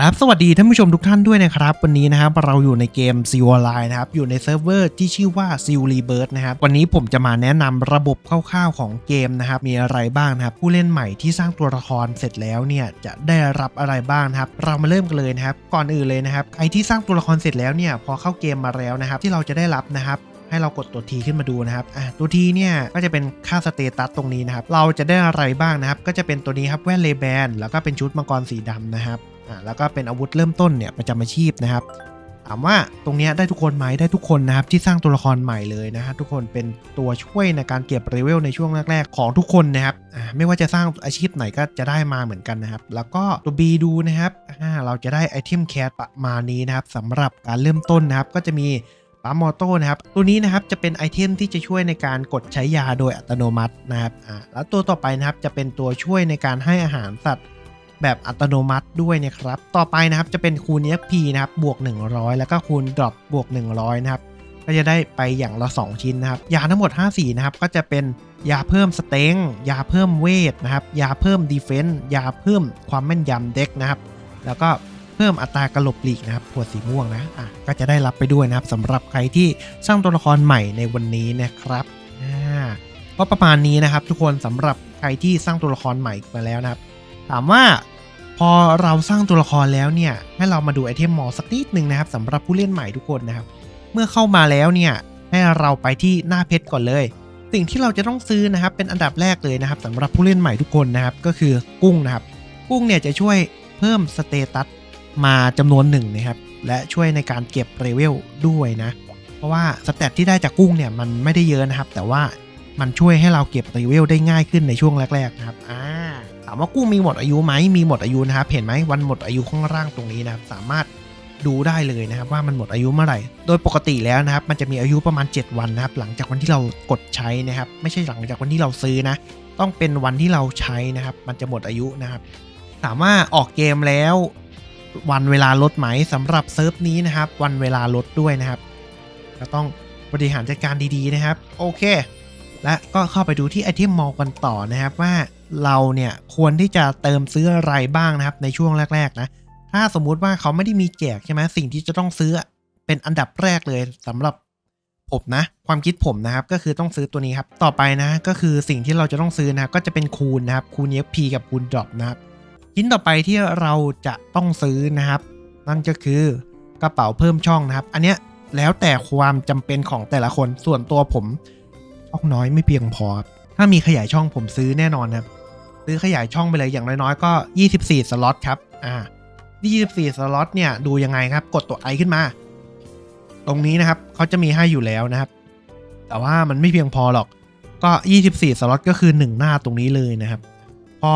ครับสวัสดีท่านผู้ชมทุกท่านด้วยนะครับ วันนี้นะครับเราอยู่ในเกม z ีว l i นะครับอยู่ในเซิร์ฟเวอร์ที่ชื่อว่า z ี l e b i r d นะครับวันนี้ผมจะมาแนะนำระบบคร่าวๆของเกมนะครับมีอะไรบ้างนะครับผู้เล่นใหม่ที่สร้างตัวละครเสร็จแล้วเนี่ยจะได้รับอะไรบ้างนะครับเรามาเริ่มกันเลยนะครับก่อนอื่นเลยนะครับใครที่สร้างตัวละครเสร็จแล้วเนี่ยพอเข้าเกมมาแล้วนะครับที่เราจะได้รับนะครับให้เรากดตัวทีขึ้นมาดูนะครับ อะ ตัวทีเนี่ยก็จะเป็นค่าสเตตัสตรงนี้นะครับ เราจะได้อะไรบ้างนะครับ ก็จะเป็นตัวนี้ครับแว่นเลแบน แล้วก็เป็นชุดมังกรสีดำนะครับ อะแล้วก็เป็นอาวุธเริ่มต้นเนี่ยประจำอาชีพนะครับถามว่าตรงนี้ได้ทุกคนไหมได้ทุกคนนะครับที่สร้างตัวละครใหม่เลยนะฮะทุกคนเป็นตัวช่วยในการเก็บเลเวลในช่วงแรกๆของทุกคนนะครับไม่ว่าจะสร้างอาชีพไหนก็จะได้มาเหมือนกันนะครับ แล้วก็ตัว B ดูนะครับเราจะได้ไอเทมแคสประมาณนี้นะครับสำหรับการเริ่มต้นนะครับ ก็จะมีปั๊มมอโต้นะครับ ตัวนี้นะครับจะเป็นไอเทมที่จะช่วยในการกดใช้ยาโดยอัตโนมัตินะครับแล้วตัวต่อไปนะครับจะเป็นตัวช่วยในการให้อาหารสัตว์ แบบอัตโนมัติด้วยนะครับ ต่อไปนะครับจะเป็นคูณ EXP นะครับบวก 100 แล้วก็คูณ drop บวก 100 นะครับ ก็จะได้ไปอย่างละ 2 ชิ้นนะครับ ยาทั้งหมด 5 สีนะครับ ก็จะเป็นยาเพิ่มสเต็งยาเพิ่มเวทนะครับ ยาเพิ่มดีเฟนส์ยาเพิ่มความแม่นยำเด็กนะครับ แล้วก็เพิ่มอัตรากระหลบหลีกนะครับขวดสีม่วงนะอะก็จะได้รับไปด้วยนะครับสำหรับใครที่สร้างตัวละครใหม่ในวันนี้นะครับอ่าก็ประมาณนี้นะครับ ทุกคนสำหรับใครที่สร้างตัวละครใหม่มาแล้วนะครับ ถามว่า พอเราสร้างตัวละครแล้วเนี่ย ให้เรามาดูไอเทมมอสักนิดหนึ่งนะครับสำหรับผู้เล่นใหม่ทุกคนนะครับ เมื่อเข้ามาแล้วเนี่ย ให้เราไปที่หน้าเพชรก่อนเลย สิ่งที่เราจะต้องซื้อนะครับ เป็นอันดับแรกเลยนะครับสำหรับผู้เล่นใหม่ทุกคนนะครับ ก็คือกุ้งนะครับ กุ้งเนี่ยจะช่วยเพิ่มสเตตัสมาจำนวนหนึ่งนะครับ และช่วยในการเก็บเลเวลด้วยนะ เพราะว่าสเตตที่ได้จากกุ้งเนี่ยมันไม่ได้เยอะนะครับ แต่ว่ามันช่วยให้เราเก็บเลเวลได้ง่ายขึ้นในช่วงแรกๆนะครับ อ่าามว่ากุ้งมีหมดอายุไหมมีหมดอายุนะครับเห็นไหมวันหมดอายุข้างล่างตรงนี้นะครับสามารถดูได้เลยนะครับว่ามันหมดอายุเมื่อไหร่ โดยปกติแล้วนะครับ มันจะมีอายุประมาณ 7 วันนะครับ หลังจากวันที่เรากดใช้นะครับ ไม่ใช่หลังจากวันที่เราซื้อนะ ต้องเป็นวันที่เราใช้นะครับ มันจะหมดอายุนะครับ ถามว่าออกเกมแล้ว วันเวลาลดไหมสำหรับเซิร์ฟนี้นะครับ วันเวลาลดด้วยนะครับ ก็ต้องบริหารจัดการดีๆนะครับ โอเค และก็เข้าไปดูที่ไอเทมมอลกันต่อนะครับว่า เราเนี่ยควรที่จะเติมซื้ออะไรบ้างนะครับในช่วงแรก ๆ นะ ถ้าสมมุติว่าเขาไม่ได้มีแจกใช่ไหมสิ่งที่จะต้องซื้อเป็นอันดับแรกเลยสำหรับผมนะ ความคิดผมนะครับก็คือต้องซื้อตัวนี้ครับ ต่อไปนะก็คือสิ่งที่เราจะต้องซื้อนะครับก็จะเป็นคูณนะครับคูณ EXP กับคูณ drop นะครับชิ้นต่อไปที่เราจะต้องซื้อนะครับ นั่นก็คือกระเป๋าเพิ่มช่องนะครับ อันเนี้ยแล้วแต่ความจำเป็นของแต่ละคนส่วนตัวผมช่องน้อยไม่เพียงพอ ถ้ามีขยายช่องผมซื้อแน่นอนครับ ซื้อขยายช่องไปเลยอย่างน้อยๆ ก็ 24 สล็อตครับ อ่า 24 สล็อตเนี่ยดูยังไงครับ กดตัวไอขึ้นมา ตรงนี้นะครับเขาจะมีให้อยู่แล้วนะครับ แต่ว่ามันไม่เพียงพอหรอก ก็ 24 สล็อตก็คือ 1 หน้าตรงนี้เลยนะครับ พอ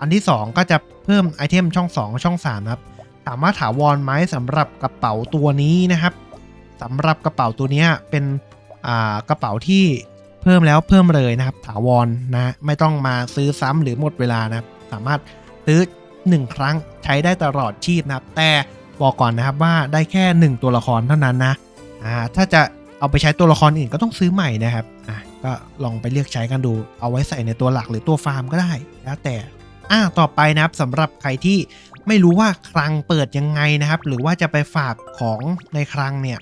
อันที่ 2 ก็จะเพิ่มไอเทมช่อง 2 ช่อง3ครับ ถามว่าถาวรไหมสำหรับกระเป๋าตัวนี้นะครับสำหรับกระเป๋าตัวนี้เป็นอ่ากระเป๋าที่ เพิ่มแล้วเพิ่มเลยนะครับถาวรนะไม่ต้องมาซื้อซ้ำหรือหมดเวลานะครับสามารถซื้อ 1 ครั้งใช้ได้ตลอดชีพนะครับ แต่บอกก่อนนะครับว่าได้แค่ 1 ตัวละครเท่านั้นนะอ่าถ้าจะเอาไปใช้ตัวละครอื่นก็ต้องซื้อใหม่นะครับอะก็ลองไปเลือกใช้กันดู เอาไว้ใส่ในตัวหลักหรือตัวฟาร์มก็ได้แล้วแต่อ่าต่อไปนะครับสำหรับใครที่ไม่รู้ว่าคลังเปิดยังไงนะครับ หรือว่าจะไปฝากของในคลังเนี่ย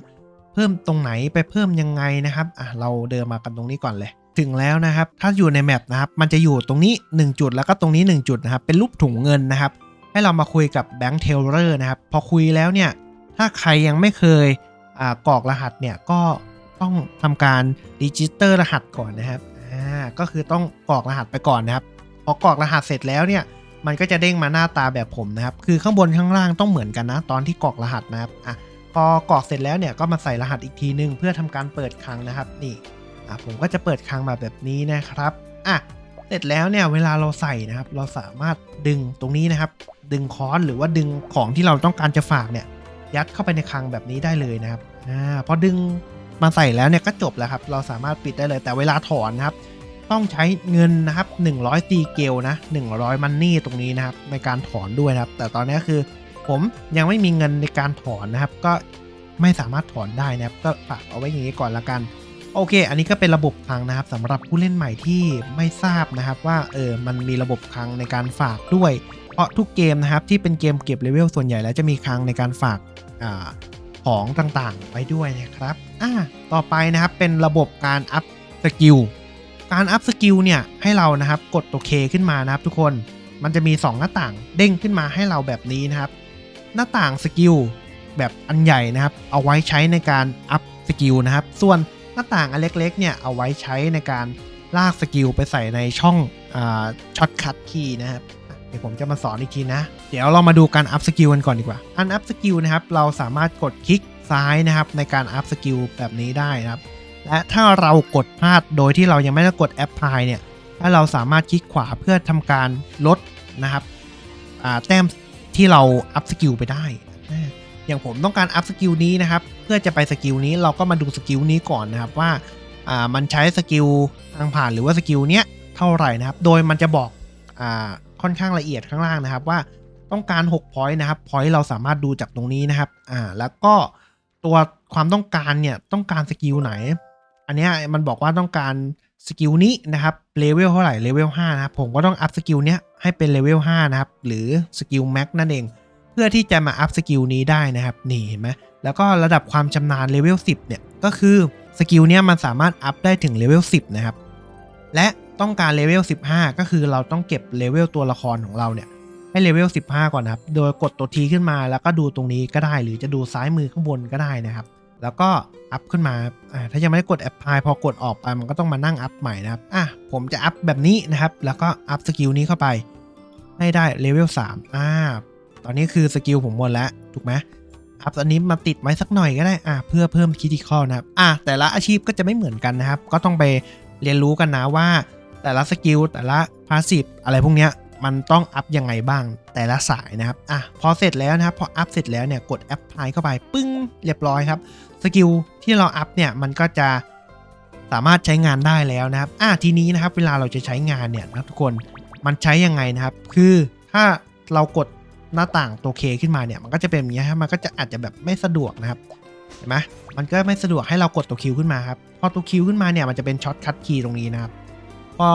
เพิ่มตรงไหนไปเพิ่มยังไงนะครับอะเราเดินมากันตรงนี้ก่อนเลย ถึงแล้วนะครับ ถ้าอยู่ในแมปนะครับ มันจะอยู่ตรงนี้ 1 จุดแล้วก็ตรงนี้ 1 จุดนะครับ เป็นรูปถุงเงินนะครับ ให้เรามาคุยกับแบงค์เทลเลอร์นะครับ พอคุยแล้วเนี่ย ถ้าใครยังไม่เคยอ่ากรอกรหัสเนี่ยก็ต้องทำการดิจิเตอร์รหัสก่อนนะครับอ่าก็คือต้องกรอกรหัสไปก่อนนะครับ พอกรอกรหัสเสร็จแล้วเนี่ย มันก็จะเด้งมาหน้าตาแบบผมนะครับ คือข้างบนข้างล่างต้องเหมือนกันนะ ตอนที่กรอกรหัสนะครับอะ พอกรอกเสร็จแล้วเนี่ยก็มาใส่รหัสอีกทีนึง เพื่อทำการเปิดคลังนะครับนี่อะผมก็จะเปิดคลังแบบแบบนี้นะครับอะเสร็จแล้วเนี่ยเวลาเราใส่นะครับ เราสามารถดึงตรงนี้นะครับ ดึงค้อนหรือว่าดึงของที่เราต้องการจะฝากเนี่ยยัดเข้าไปในคลังแบบนี้ได้เลยนะครับอ่าพอดึงมาใส่แล้วเนี่ยก็จบแล้วครับ เราสามารถปิดได้เลยแต่เวลาถอนนะครับ ต้องใช้เงินนะครับ 100ตีเกลนะ100มันนี่ตรงนี้นะครับในการถอนด้วยนะครับ แต่ตอนนี้คือ ผมยังไม่มีเงินในการถอนนะครับ ก็ไม่สามารถถอนได้นะครับ ก็ฝากเอาไว้อย่างนี้ก่อนละกัน โอเค อันนี้ก็เป็นระบบคลังนะครับสำหรับผู้เล่นใหม่ที่ไม่ทราบนะครับว่าเออมันมีระบบคลังในการฝากด้วย เพราะทุกเกมนะครับที่เป็นเกมเก็บเลเวลส่วนใหญ่แล้วจะมีคลังในการฝากอาของต่างๆ ไว้ด้วยนะครับ อ่า ต่อไปนะครับเป็นระบบการอัพสกิล การอัพสกิลเนี่ยให้เรานะครับกดตัวเคขึ้นมานะครับทุกคน มันจะมี 2 หน้าต่างเด้งขึ้นมาให้เราแบบนี้นะครับ หน้าต่างสกิลแบบอันใหญ่นะครับ เอาไว้ใช้ในการอัพสกิลนะครับ ส่วนหน้าต่างอันเล็กๆเนี่ยเอาไว้ใช้ในการลากสกิลไปใส่ในช่องช็อตคัทคีย์นะครับเดี๋ยวผมจะมาสอนอีกทีนะ เดี๋ยวเรามาดูการอัพสกิลกันก่อนดีกว่า อันอัพสกิลนะครับ เราสามารถกดคลิกซ้ายนะครับในการอัพสกิลแบบนี้ได้นะครับ และถ้าเรากดพลาดโดยที่เรายังไม่ได้กดแอปพลายเนี่ย ถ้าเราสามารถคลิกขวาเพื่อทำการลดนะครับแต้ม ที่เราอัพสกิลไปได้อย่างผมต้องการอัพสกิลนี้นะครับ เพื่อจะไปสกิลนี้เราก็มาดูสกิลนี้ก่อนนะครับว่าอ่ามันใช้สกิลทางผ่านหรือว่าสกิลเนี้ยเท่าไหร่นะครับ โดยมันจะบอกอ่าค่อนข้างละเอียดข้างล่างนะครับว่าต้องการ6 point นะครับ point เราสามารถดูจากตรงนี้นะครับอ่าแล้วก็ตัวความต้องการเนี่ยต้องการสกิลไหน อันเนี้ยมันบอกว่าต้องการ สกิลนี้นะครับเลเวลเท่าไหร่เลเวล5นะครับผมก็ต้องอัพสกิลเนี้ยให้เป็นเลเวล5นะครับหรือสกิลแม็กนั่นเอง เพื่อที่จะมาอัพสกิลนี้ได้นะครับนี่เห็นไหมแล้วก็ระดับความชำนาญเลเวล10เนี่ยก็คือสกิลเนี้ยมันสามารถอัพได้ถึงเลเวล10นะครับและต้องการเลเวล15 ก็คือเราต้องเก็บเลเวลตัวละครของเราเนี่ยให้เลเวล15 ก่อนนะครับ โดยกดตัวทีขึ้นมาแล้วก็ดูตรงนี้ก็ได้ หรือจะดูซ้ายมือข้างบนก็ได้นะครับ แล้วก็อัพขึ้นมาอ่าถ้ายังไม่ได้กดแอปพลายพอกดออกไปมันก็ต้องมานั่งอัพใหม่นะครับอะผมจะอัพแบบนี้นะครับ แล้วก็อัพสกิลนี้เข้าไปให้ได้เลเวล3อ่าตอนนี้คือสกิลผมหมดแล้วถูกไหมอัพอันนี้มาติดไว้สักหน่อยก็ได้อะเพื่อเพิ่มคิติคอนะครับอะแต่ละอาชีพก็จะไม่เหมือนกันนะครับ ก็ต้องไปเรียนรู้กันนะว่า แต่ละสกิลแต่ละพาสซีฟอะไรพวกเนี้ย มันต้องอัพยังไงบ้างแต่ละสายนะครับอะพอเสร็จแล้วนะครับพออัพเสร็จแล้วเนี่ยกดแอปพลายเข้าไปปึ้งเรียบร้อยครับสกิลที่เราอัพเนี่ยมันก็จะสามารถใช้งานได้แล้วนะครับอะทีนี้นะครับเวลาเราจะใช้งานเนี่ยนะทุกคนมันใช้ยังไงนะครับ คือถ้าเรากดหน้าต่างตัวเคขึ้นมาเนี่ยมันก็จะเป็นอย่างเงี้ครับมันก็จะอาจจะแบบไม่สะดวกนะครับเห็นไหมมันก็ไม่สะดวกให้เรากดตัวคิวขึ้นมาครับพอตัวคิวขึ้นมาเนี่ยมันจะเป็นช็อตคัทคีย์ตรงนี้นะครับพอ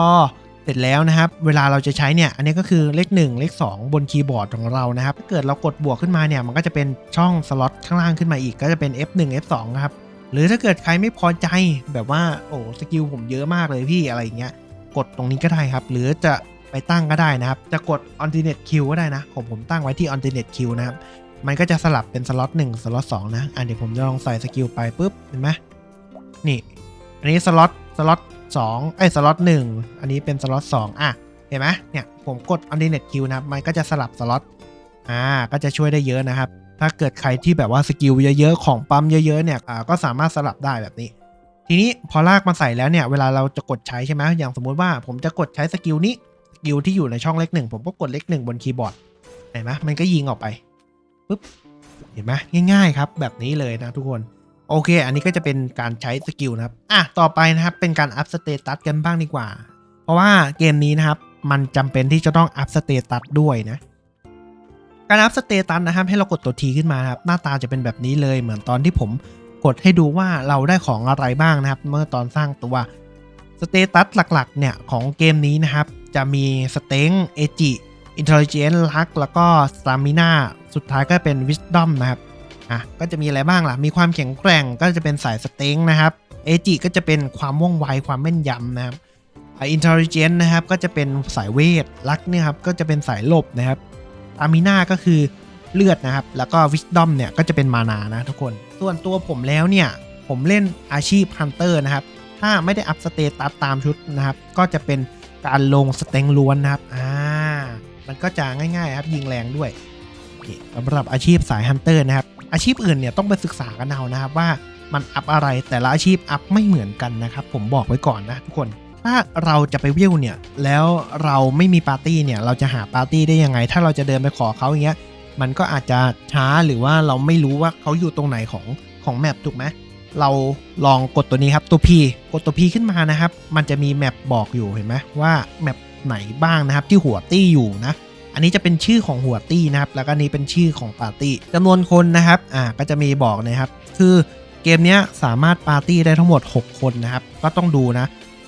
เสร็จแล้วนะครับ เวลาเราจะใช้เนี่ย อันนี้ก็คือเลข 1 เลข 2 บนคีย์บอร์ดของเรานะครับ ถ้าเกิดเรากดบวกขึ้นมาเนี่ย มันก็จะเป็นช่องสล็อตข้างล่างขึ้นมาอีก ก็จะเป็น F1 F2 นะครับ หรือถ้าเกิดใครไม่พอใจแบบว่า โอ้ สกิลผมเยอะมากเลยพี่อะไรอย่างเงี้ย กดตรงนี้ก็ได้ครับ หรือจะไปตั้งก็ได้นะครับ จะกด alternate queue ก็ได้นะ ผมผมตั้งไว้ที่ alternate queue นะครับ มันก็จะสลับเป็นสล็อต1สล็อต2นะ อะเดี๋ยวผมจะลองใส่สกิลไปปุ๊บ เห็นไหมนี่ อันนี้สล็อตสล็อต 2ไอ้สล็อต1อันนี้เป็นสล็อต2อะ เห็นไหมเนี่ยผมกด alternate queue นะครับ มันก็จะสลับสล็อตอ่าก็จะช่วยได้เยอะนะครับ ถ้าเกิดใครที่แบบว่าสกิลเยอะๆ ของปั๊มเยอะๆเนี่ยอ่าก็สามารถสลับได้แบบนี้ ทีนี้พอลากมาใส่แล้วเนี่ยเวลาเราจะกดใช้ใช่ไหมอย่างสมมุติว่าผมจะกดใช้สกิลนี้สกิลที่อยู่ในช่องเลขหนึ่งผมก็กดเลขหนึ่งบนคีย์บอร์ดเห็นไหมมันก็ยิงออกไปปุ๊บเห็นไหมง่าย ๆ ครับแบบนี้เลยนะทุกคน โอเค อันนี้ก็จะเป็นการใช้สกิลนะครับ อะ ต่อไปนะครับ เป็นการอัพสเตตัสกันบ้างดีกว่า เพราะว่าเกมนี้นะครับ มันจำเป็นที่จะต้องอัพสเตตัสด้วยนะ การอัพสเตตัสนะครับ ให้เรากดตัวทีขึ้นมาครับ หน้าตาจะเป็นแบบนี้เลย เหมือนตอนที่ผมกดให้ดูว่าเราได้ของอะไรบ้างนะครับ เมื่อตอนสร้างตัวสเตตัสหลักๆ เนี่ย ของเกมนี้นะครับ จะมีสเต็งเอจิอินเทลเจนต์ลักแล้วก็สตามิน่าสุดท้ายก็เป็นวิส d อมนะครับ อะก็จะมีอะไรบ้างล่ะ มีความแข็งแกร่งก็จะเป็นสายสเต็งนะครับเอจิก็จะเป็นความว่องไวความแม่นยำนะครับอินเทลเจนต์นะครับก็จะเป็นสายเวทลักเนี่ยครับก็จะเป็นสายลบนะครับอามิน่าก็คือเลือดนะครับ แล้วก็วิส d อมเนี่ยก็จะเป็นมานานะทุกคน ส่วนตัวผมแล้วเนี่ย ผมเล่นอาชีพฮันเตอร์นะครับ ถ้าไม่ได้อัพสเตตัสตามชุดนะครับ ก็จะเป็นการลงสเต็งล้วนนะครับ อ่า มันก็จะง่ายๆครับยิงแรงด้วย โอเคสำหรับอาชีพสายฮันเตอร์นะครับ อาชีพอื่นเนี่ยต้องไปศึกษากันเอานะครับว่ามันอัพอะไรแต่ละอาชีพอัพไม่เหมือนกันนะครับ ผมบอกไว้ก่อนนะทุกคน ถ้าเราจะไปวิวเนี่ย แล้วเราไม่มีปาร์ตี้เนี่ย เราจะหาปาร์ตี้ได้ยังไง ถ้าเราจะเดินไปขอเขาอย่างเงี้ย มันก็อาจจะช้าหรือว่าเราไม่รู้ว่าเขาอยู่ตรงไหนของของแมปถูกไหมเราลองกดตัวนี้ครับตัว P กดตัว P ขึ้นมานะครับ มันจะมีแมปบอกอยู่เห็นไหมว่าแมปไหนบ้างนะครับ ที่หัวตี้อยู่นะ อันนี้จะเป็นชื่อของหัวตี้นะครับ แล้วก็นี้เป็นชื่อของปาร์ตี้จำนวนคนนะครับ อ่า ก็จะมีบอกนะครับ คือเกมนี้สามารถปาร์ตี้ได้ทั้งหมด 6 คนนะครับ ก็ต้องดูนะ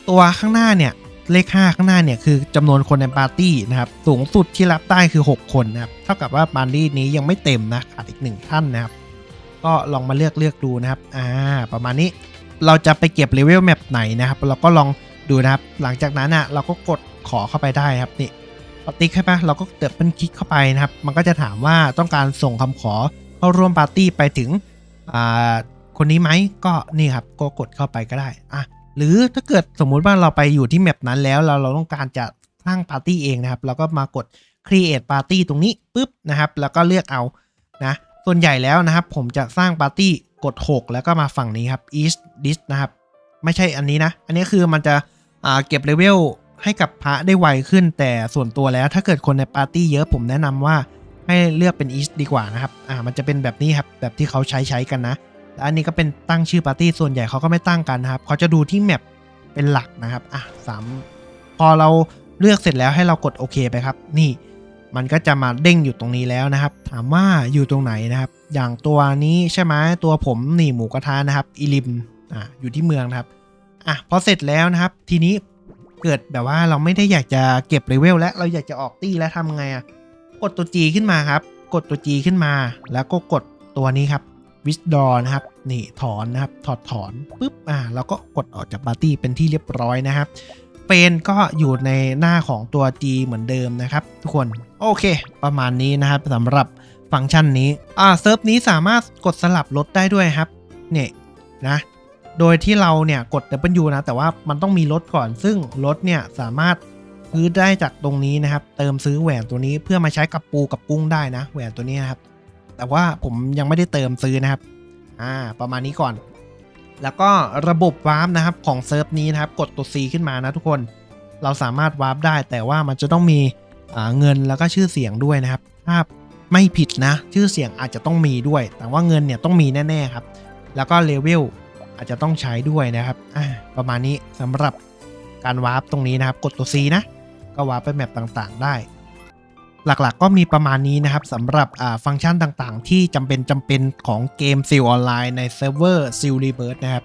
ตัวข้างหน้าเนี่ย เลข 5 ข้างหน้าเนี่ยคือจำนวนคนในปาร์ตี้นะครับ สูงสุดที่รับได้คือ 6 คนนะครับ เท่ากับว่าปาร์ตี้นี้ยังไม่เต็มนะ ขาดอีกหนึ่งท่านนะครับ ก็ลองมาเลือกเลือกดูนะครับ อ่า ประมาณนี้ เราจะไปเก็บเลเวลแมปไหนนะครับ เราก็ลองดูนะครับ หลังจากนั้นอะเราก็กดขอเข้าไปได้ครับ นี่ พอติ๊กใช่ปะเราก็เดิบเป็นคลิกเข้าไปนะครับ มันก็จะถามว่าต้องการส่งคำขอเข้าร่วมปาร์ตี้ไปถึงคนนี้ไหมก็นี่ครับก็กดเข้าไปก็ได้อะหรือถ้าเกิดสมมุติว่าเราไปอยู่ที่แมปนั้นแล้วเราเราต้องการจะสร้างปาร์ตี้เองนะครับ เราก็มากด create party ตรงนี้ปุ๊บนะครับ แล้วก็เลือกเอานะส่วนใหญ่แล้วนะครับ ผมจะสร้างปาร์ตี้กด 6 แล้วก็มาฝั่งนี้ครับ east this นะครับ ไม่ใช่อันนี้นะ อันนี้คือมันจะเก็บเลเวล ให้กับพระได้ไวขึ้น แต่ส่วนตัวแล้วถ้าเกิดคนในปาร์ตี้เยอะผมแนะนำว่าให้เลือกเป็น east ดีกว่านะครับ อ่า มันจะเป็นแบบนี้ครับ แบบที่เขาใช้ใช้กันนะและอันนี้ก็เป็นตั้งชื่อปาร์ตี้ส่วนใหญ่เขาก็ไม่ตั้งกันนะครับ เขาจะดูที่แมปเป็นหลักนะครับ อะสามพอเราเลือกเสร็จแล้วให้เรากดโอเคไปครับ นี่ มันก็จะมาเด้งอยู่ตรงนี้แล้วนะครับ ถามว่าอยู่ตรงไหนนะครับ อย่างตัวนี้ใช่ไหมตัวผมนี่หมูกระทะนะครับอีลิม อะอยู่ที่เมืองนะครับ อะพอเสร็จแล้วนะครับ ทีนี้ เกิดแบบว่าเราไม่ได้อยากจะเก็บเลเวลแล้วเราอยากจะออกตี้แล้วทำไงอะกดตัว G ขึ้นมาครับ กดตัว G ขึ้นมา แล้วก็กดตัวนี้ครับวิสดอนะครับ นี่ถอนนะครับ ถอดถอนปุ๊บอ่าแล้วก็กดออกจากปาร์ตี้เป็นที่เรียบร้อยนะครับเฟนก็อยู่ในหน้าของตัว G เหมือนเดิมนะครับ ทุกคนโอเค ประมาณนี้นะครับสำหรับฟังก์ชันนี้อ่าเซิร์ฟนี้สามารถกดสลับรถได้ด้วยครับ เนี่ยนะ โดยที่เราเนี่ยกด W นะ แต่ว่ามันต้องมีรถก่อน ซึ่งรถเนี่ยสามารถซื้อได้จากตรงนี้นะครับ เติมซื้อแหวนตัวนี้เพื่อมาใช้กับปูกับกุ้งได้นะ แหวนตัวนี้นะครับ แต่ว่าผมยังไม่ได้เติมซื้อนะครับ อ่า ประมาณนี้ก่อน แล้วก็ระบบวาร์ปนะครับของเซิร์ฟนี้นะครับ กดตัว C ขึ้นมานะทุกคน เราสามารถวาร์ปได้ แต่ว่ามันจะต้องมีเงินแล้วก็ชื่อเสียงด้วยนะครับ ถ้าไม่ผิดนะ ชื่อเสียงอาจจะต้องมีด้วย แต่ว่าเงินเนี่ยต้องมีแน่ๆครับ แล้วก็เลเวล อาจจะต้องใช้ด้วยนะครับประมาณนี้สำหรับการวาร์ปตรงนี้นะครับ กดตัว C นะ ก็วาร์ปไปแมปต่างๆ ได้ หลักๆก็มีประมาณนี้นะครับสำหรับฟังก์ชันต่างๆ ที่จำเป็นจำเป็นของเกมซิลออนไลน์ในเซิร์ฟเวอร์ซิลรีเบิร์นะครับ